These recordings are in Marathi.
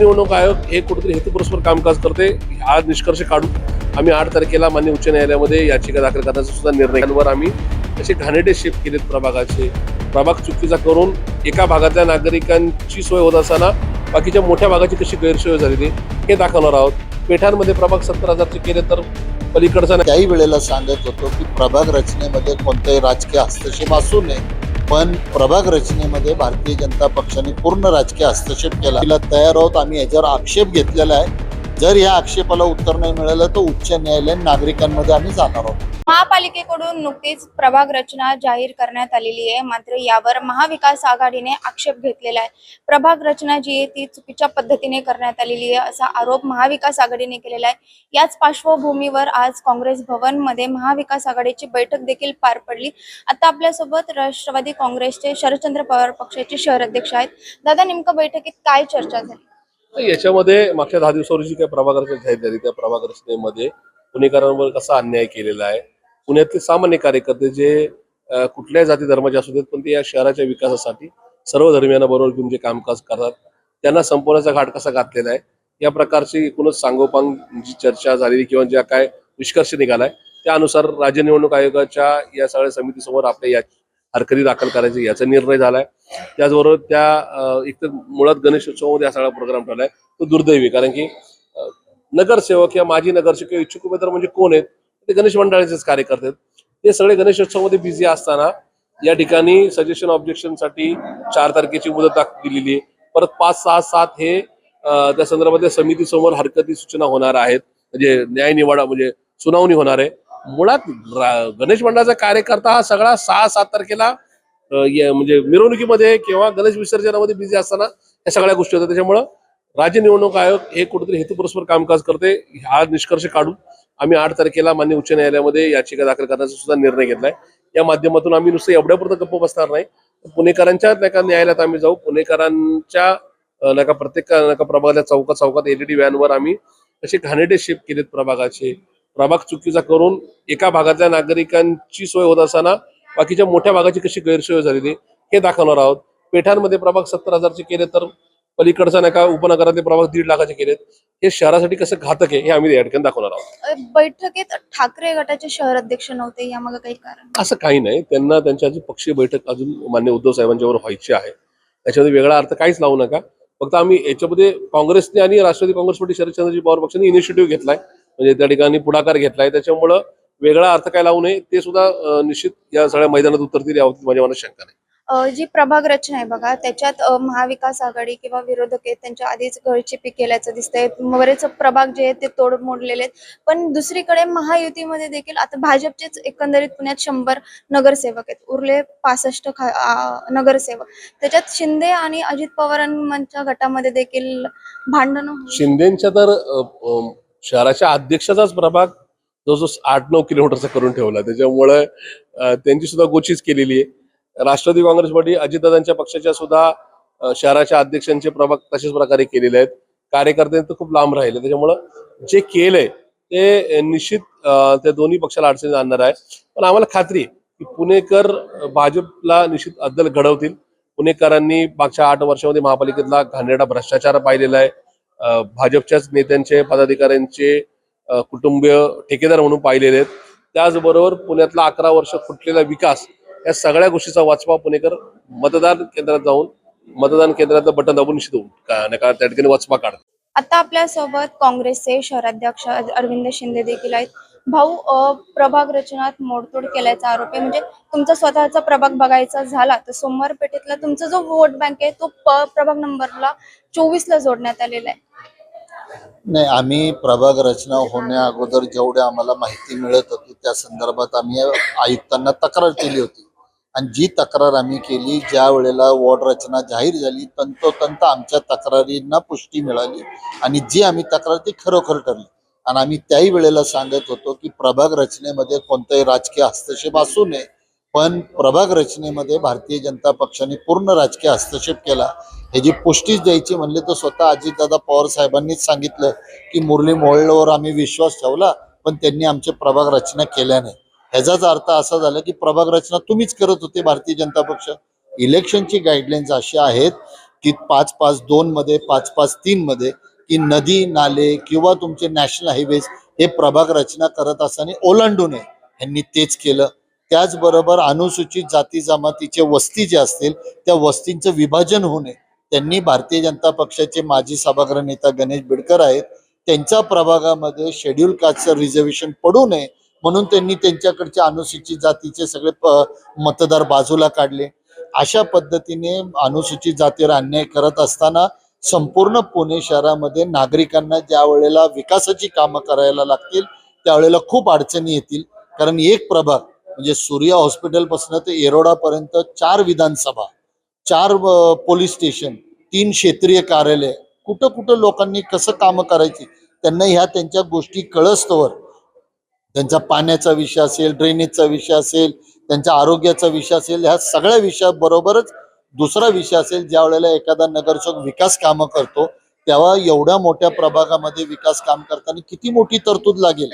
निवडणूक आयोग हे कुठेतरी हेतुपुरस्पर कामकाज करते हा निष्कर्ष काढून आम्ही आठ तारखेला मान्य उच्च न्यायालयामध्ये याचिका दाखल करण्याचा सुद्धा निर्णय आम्ही असे घाणेटे शिफ्ट केलेत प्रभागाचे. प्रभाग चुकीचा करून एका भागातल्या नागरिकांची सोय होत असताना बाकीच्या मोठ्या भागाची कशी गैरसोय झालेली हे दाखवणार आहोत. पेठांमध्ये प्रभाग सत्तर हजारचे केले तर पलीकडचा काही वेळेला सांगत होतो की प्रभाग रचनेमध्ये कोणताही राजकीय हस्तक्षेप असू नये. पण प्रभाग रचनेमध्ये भारतीय जनता पक्षाने पूर्ण राजकीय हस्तक्षेप केला. तिला तयार आहोत आम्ही याच्यावर आक्षेप घेतलेला आहे. जर या आक्षेपाला उत्तर नाही मिळालं तर उच्च न्यायालयीन नागरिकांमध्ये आम्ही जाणार आहोत. महापालिकेकडून नुकतीच प्रभाग रचना जाहीर करण्यात आलेली आहे. मात्र यावर महाविकास आघाडीने आक्षेप घेतलेला आहे. प्रभाग रचना जी आहे ती चुकीच्या पद्धतीने करण्यात आलेली आहे असा आरोप महाविकास आघाडीने केलेला आहे. याच पार्श्वभूमीवर आज काँग्रेस भवनमध्ये महाविकास आघाडीची बैठक देखील पार पडली. आता आपल्यासोबत राष्ट्रवादी काँग्रेसचे शरदचंद्र पवार पक्षाचे शहर अध्यक्ष आहेत. दादा नेमकं बैठकीत काय चर्चा झाली? याच्यामध्ये मागच्या दहा दिवसावर जी काही प्रभाग रचना झाली त्या प्रभाग रचनेमध्ये पुणेकरांवर कसा अन्याय केलेला आहे पुण्यातले सामान्य कार्यकर्ते जे कुठल्याही जाती धर्माचे असू देत पण ते या शहराच्या विकासासाठी सर्व धर्मियांना बरोबर घेऊन जे कामकाज करतात त्यांना संपवण्याचा घाट कसा घातलेला आहे? या प्रकारची एकूणच सांगोपांग जी चर्चा झालेली किंवा ज्या काय निष्कर्ष निघालाय त्यानुसार राज्य निवडणूक आयोगाच्या या सगळ्या समितीसमोर आपल्या या हरकती दाखल करायची याचा निर्णय झालाय. त्याचबरोबर त्या एक एकतर मुळात गणेशोत्सवामध्ये हा सगळा प्रोग्राम ठेवलाय तो दुर्दैवी कारण की नगरसेवक किंवा माजी नगरसेवक किंवा इच्छुक उमेदवार म्हणजे कोण आहेत? ते गणेश मंडळाचेच कार्यकर्ते ते सगळे गणेशोत्सवामध्ये बिझी असताना या ठिकाणी सजेशन ऑब्जेक्शनसाठी चार तारखेची मुदत दिलेली आहे. परत पाच सहा सात हे त्या संदर्भातल्या समितीसमोर हरकती सूचना होणार आहेत. म्हणजे न्याय निवाडा म्हणजे सुनावणी होणार आहे. मुळात गणेश मंडळाचा कार्यकर्ता हा सगळा सहा सात तारखेला म्हणजे मिरवणुकीमध्ये किंवा गणेश विसर्जनामध्ये बिझी असताना या सगळ्या गोष्टी होत्या त्याच्यामुळं राज्य निवडणूक आयोग हे कुठेतरी हेतुपुरस्पर कामकाज करते. हा निष्कर्ष काढून आम्ही आठ तारखेला मान्य उच्च न्यायालयामध्ये याचिका दाखल करण्याचा सुद्धा निर्णय घेतलाय. या माध्यमातून आम्ही नुसतं एवढ्यापुरतं गप्प बसणार नाही. पुणेकरांच्या नका न्यायालयात आम्ही जाऊ. पुणेकरांच्या नका प्रत्येक नका प्रभागाच्या चौकात चौकात एलईडी व्हॅनवर आम्ही असे घाणेटे शिफ्ट केलेत प्रभागाचे. प्रभाग चुकीचा करून एका भागातल्या नागरिकांची सोय होत असताना बाकीच्या मोठ्या भागाची कशी गैरसोय झालेली हे दाखवणार आहोत. पेठांमध्ये प्रभाग सत्तर हजारचे केले तर पलीकडचा नाही का उपनगरातले प्रभाग दीड लाखाचे केलेत. हे शहरासाठी कसं घातक आहे हे आम्ही या ठिकाणी दाखवणार आहोत. बैठकीत ठाकरे गटाचे शहर अध्यक्ष नव्हते यामागे काही कारण? असं काही नाही. त्यांना त्यांच्या अजून पक्षीय बैठक अजून मान्य उद्धव साहेबांच्यावर व्हायची आहे. त्याच्यामध्ये वेगळा अर्थ काहीच लावू नका. फक्त आम्ही याच्यामध्ये काँग्रेसने आणि राष्ट्रवादी काँग्रेस पार्टी शरदचंद्रजी पवार पक्षाने इनिशिएटिव्ह घेतलाय. म्हणजे त्या ठिकाणी पुढाकार घेतलाय. त्याच्यामुळं वेगळा अर्थ काय लावू नये ते सुद्धा निश्चित या सगळ्या मैदानात उतरतील याबाबतीत माझ्या मनात शंका नाही. जी प्रभाग रचना आहे बघा त्याच्यात महाविकास आघाडी किंवा विरोधक आहेत त्यांच्या आधीच गळचिपी केल्याचं दिसतंय. बरेच प्रभाग जे आहेत ते तोड मोडलेले आहेत. पण दुसरीकडे महायुतीमध्ये देखील आता भाजपचेच एकंदरीत पुण्यात शंभर नगरसेवक आहेत. उरले पासष्ट नगरसेवक. त्याच्यात शिंदे आणि अजित पवारांच्या गटामध्ये देखील भांडण शिंदेच्या तर शहराच्या अध्यक्षाचाच प्रभाग जवळजवळ आठ नऊ किलोमीटरचा करून ठेवला. त्याच्यामुळे त्यांची सुद्धा गोचीच केलेली आहे. राष्ट्रवादी काँग्रेस पार्टी अजितदादांच्या पक्षाच्या सुद्धा शहराच्या अध्यक्षांचे प्रभाग तशाच प्रकारे केलेले आहेत. कार्यकर्त्यांचं खूप लांब राहिले. त्याच्यामुळं जे केलंय ते निश्चित त्या दोन्ही पक्षाला अडचणीत आणणार आहे. पण आम्हाला खात्री आहे की पुणेकर भाजपला निश्चित अद्दल घडवतील. पुणेकरांनी मागच्या आठ वर्षामध्ये महापालिकेतला घाणेरडा भ्रष्टाचार पाहिलेला आहे. भाजपच्याच नेत्यांचे पदाधिकाऱ्यांचे कुटुंबीय ठेकेदार म्हणून पाहिलेले आहेत. त्याचबरोबर पुण्यातला अकरा वर्ष फुटलेला विकास या सगळ्या गोष्टीचा वाचपा पुणेकर मतदान केंद्रात जाऊन मतदान केंद्रातलं बटन दाबून का त्या ठिकाणी वाचपा काढ आता आपल्यासोबत काँग्रेसचे शहराध्यक्ष अरविंद शिंदे देखील आहेत. भाऊ प्रभाग रचनात मोडतोड केल्याचा आरोप आहे. म्हणजे तुमचा स्वतःचा प्रभाग बघायचा झाला तर सोमवार पेठेतला तुमचा जो वोट बँक आहे तो प्रभाग नंबरला चोवीस ला जोडण्यात आलेला आहे. नाही आम्ही प्रभाग रचना होण्या अगोदर जेवढे आम्हाला माहिती मिळत होती त्या संदर्भात आम्ही आयुक्तांना तक्रार केली होती. आणि जी तक्रार आम्ही केली ज्या वेळेला वॉर्ड रचना जाहीर झाली तंतोतंत आमच्या तक्रारींना पुष्टी मिळाली आणि जी आम्ही तक्रार ती खरोखर ठरली. आणि आम्ही त्याही वेळेला सांगत होतो की प्रभाग रचनेमध्ये कोणताही राजकीय हस्तक्षेप असू नये पण प्रभाग रचनेमध्ये भारतीय जनता पक्षाने पूर्ण राजकीय हस्तक्षेप केला. ह्याची पुष्टीच द्यायची म्हणले तर स्वतः अजितदादा पवार साहेबांनीच सांगितलं की मुरली मोहोळवर आम्ही विश्वास ठेवला पण त्यांनी आमचे प्रभाग रचना केल्या नाही ह्याचाच अर्थ असा झाला की प्रभाग रचना तुम्हीच करत होते भारतीय जनता पक्ष. इलेक्शनची गाईडलाईन्स अशी आहेत की पाच पाच दोन मध्ये पाच पाच तीन मध्ये की नदी नाले किंवा तुमचे नॅशनल हायवेज हे प्रभाग रचना करत असताना ओलांडू नये. यांनी तेच केलं. त्याचबरोबर अनुसूचित जाती जमातीचे वस्ती जे असतील त्या वस्तींचं विभाजन होऊ नये. त्यांनी भारतीय जनता पक्षाचे माजी सभागृह नेता गणेश बिडकर आहेत. त्यांच्या प्रभागामध्ये शेड्यूल कास्टचं रिझर्वेशन पडू नये. म्हणून त्यांनी त्यांच्याकडच्या अनुसूचित जातीचे सगळे मतदार बाजूला काढले. अशा पद्धतीने अनुसूचित जातीवर अन्याय करत असताना संपूर्ण पुणे शहरामध्ये नागरिकांना ज्या वेळेला विकासाची कामं करायला लागतील त्यावेळेला खूप अडचणी येतील. कारण एक प्रभाग म्हणजे सूर्या हॉस्पिटलपासून ते येरोडापर्यंत चार विधानसभा चार पोलीस स्टेशन तीन क्षेत्रीय कार्यालय कुठं कुठं लोकांनी कसं कामं करायची त्यांना ह्या त्यांच्या गोष्टी कळस्तवर त्यांचा पाण्याचा विषय असेल ड्रेनेजचा विषय असेल त्यांच्या आरोग्याचा विषय असेल ह्या सगळ्या विषयाबरोबरच दुसरा विषय असेल ज्या वेळेला एखादा नगरसेवक विकास कामं करतो तेव्हा एवढ्या मोठ्या प्रभागामध्ये विकास काम करताना किती मोठी तरतूद लागेल?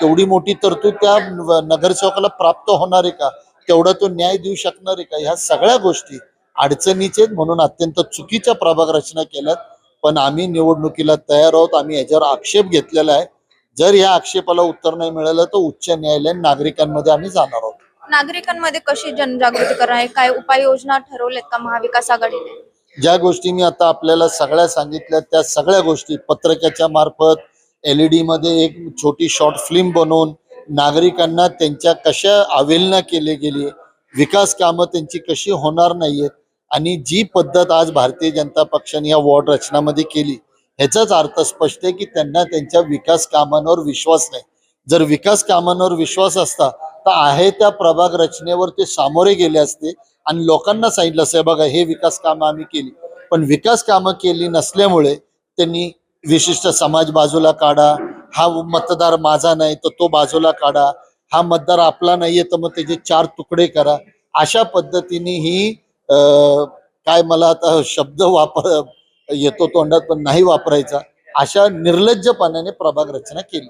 तेवढी मोठी तरतूद त्या नगरसेवकाला प्राप्त होणार आहे का? तेवढा तो न्याय देऊ शकणार आहे का? ह्या सगळ्या गोष्टी अडचणीचे म्हणून अत्यंत चुकीच्या प्रभाग रचना केल्यात. पण आम्ही निवडणुकीला तयार आहोत आम्ही याच्यावर आक्षेप घेतलेला आहे. जर या आक्षेपाला उत्तर नाही मिळालं तर उच्च न्यायालय नागरिकांमध्ये आम्ही जाणार आहोत. नागरिकांमध्ये कशी जनजागृती करणार काय उपाययोजना ठरवल्यात का महाविकास आघाडीने? ज्या गोष्टी मी आता आपल्याला सगळ्या सांगितल्या त्या सगळ्या गोष्टी पत्रकाच्या मार्फत एल ई डी मध्ये एक छोटी शॉर्ट फिल्म बनवून नागरिकांना त्यांच्या कशा अवेलना केली गेली विकास कामं त्यांची कशी होणार नाहीयेत आणि जी पद्धत आज भारतीय जनता पक्षाने या वॉर्ड रचनामध्ये केली ह्याचाच अर्थ स्पष्ट आहे की त्यांना त्यांच्या विकास कामांवर विश्वास नाही. जर विकास कामांवर विश्वास असता तर आहे त्या प्रभाग रचनेवर ते सामोरे गेले असते आणि लोकांना सांगितलं असं बघा हे विकास कामं आम्ही केली. पण विकास कामं केली नसल्यामुळे त्यांनी विशिष्ट समाज बाजूला काढा हा मतदार माझा नाही तर तो बाजूला काढा हा मतदार आपला नाहीये तर मग त्याचे चार तुकडे करा. अशा पद्धतीने ही काय मला आता शब्द वापर येतो तोंडात पण नाही वापरायचा. अशा निर्लज्जपणाने प्रभाग रचना केली.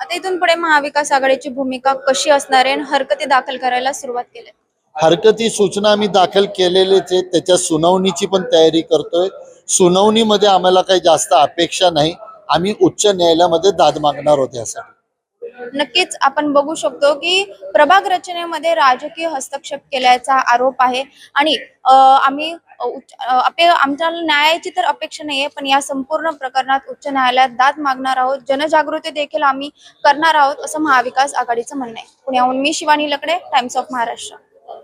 आता इथून पुढे महाविकास आघाडीची भूमिका कशी असणार आहे आणि हरकती दाखल करायला सुरुवात केली? हरकती सूचना आम्ही दाखल केलेलेच आहेत. त्याच्या सुनावणीची पण तयारी करतोय. सुनावणीमध्ये आम्हाला काही जास्त अपेक्षा नाही. आम्ही उच्च न्यायालयामध्ये दाद मागणार होते यासाठी. नक्कीच आपण बघू शकतो की प्रभाग रचनेमध्ये राजकीय हस्तक्षेप केल्याचा आरोप आहे. आणि आम्ही आमच्या न्यायाची तर अपेक्षा नाहीये पण या संपूर्ण प्रकरणात उच्च न्यायालयात दाद मागणार आहोत. जनजागृती देखील आम्ही करणार आहोत असं महाविकास आघाडीचं म्हणणं आहे. पुण्याहून मी शिवानी लकडे टाइम्स ऑफ महाराष्ट्र